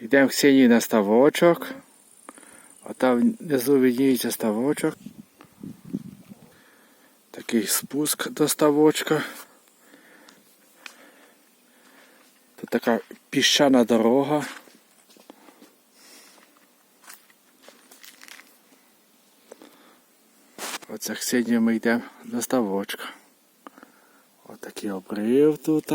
Йдемо в синій на ставочок. А там внизу видніється ставочок. Такий спуск до ставочка. Тут така піщана дорога. Оце сьогодні ми йдемо до ставочка. Отакий обрив тут.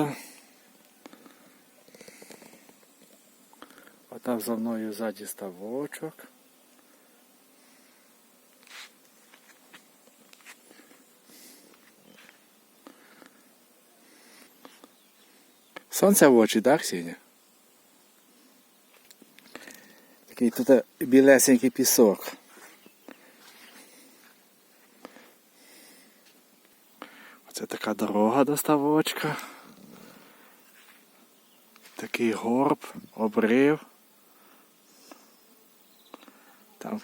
Там за мною ззаді ставочок. Сонце в очі, так, Сіня? Такий тут білесенький пісок. Оце така дорога до ставочка. Такий горб, обрив.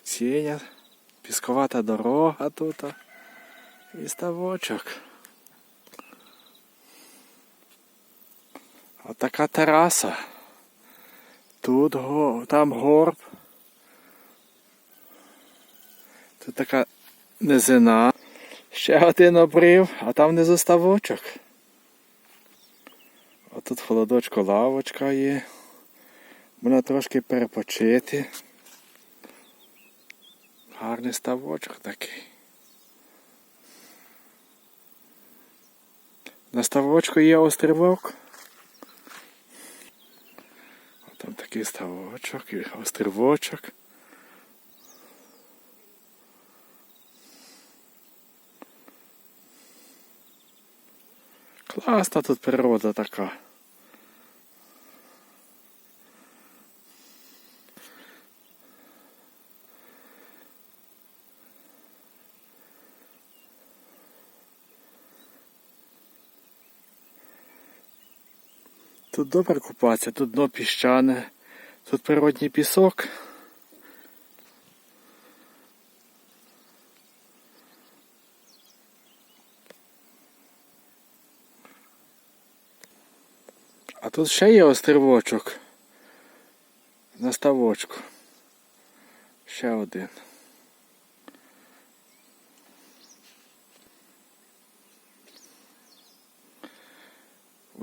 Тіня, пісковата дорога тут. І ставочок. Отака тераса. Тут там горб. Тут така низина. Ще один обрив, а там внизу ставочок. А тут в холодочку лавочка є. Можна трошки перепочити. Гарний ставочок такий. На ставочку є острівок. Там такий ставочок і острівочок. Класна тут природа така. Тут добре купатися, тут дно піщане, тут природній пісок. А тут ще є острівочок. На ставочку. Ще один.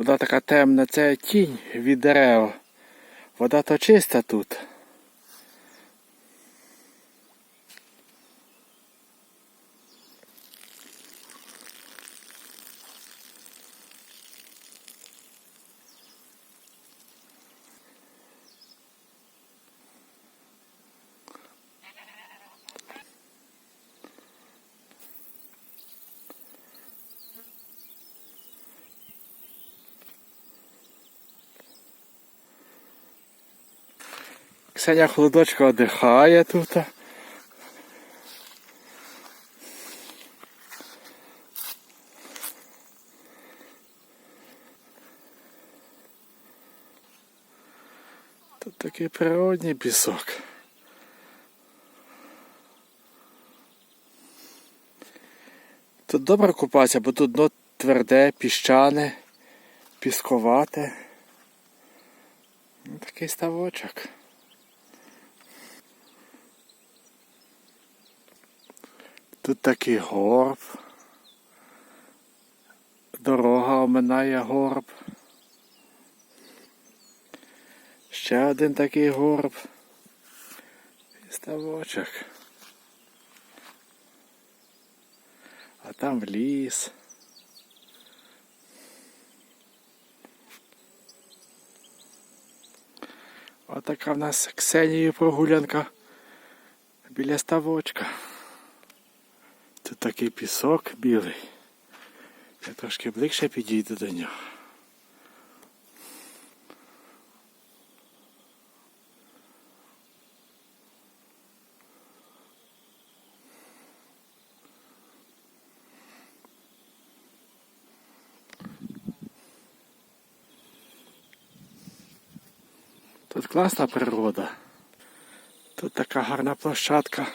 Вода така темна, це тінь від дерев. Вода то чиста тут. Ксеня холодочка віддихає тут. Тут такий природний пісок. Тут добре купатися, бо тут дно тверде, піщане, пісковате. Ну, такий ставочок. Тут такий горб. Дорога оминає горб. Ще один такий горб. І ставочок. А там ліс. Отака в нас з Ксенією прогулянка біля ставочка. Такий пісок білий. Я трошки ближче підійду до нього. Тут класна природа. Тут така гарна площадка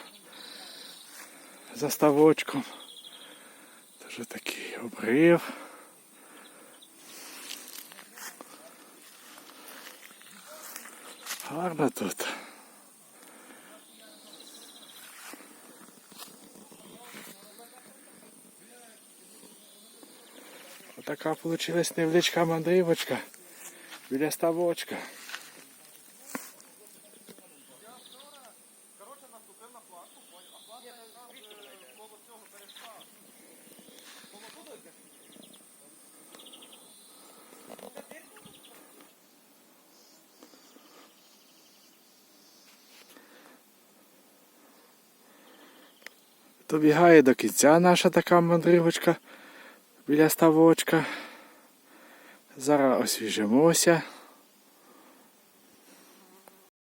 за ставочком. Дуже такий обрив. Гарно тут. Отака получилась невеличка мандрівочка біля ставочка. Добігає до кінця наша така мандрівочка біля ставочка. Зараз освіжимося.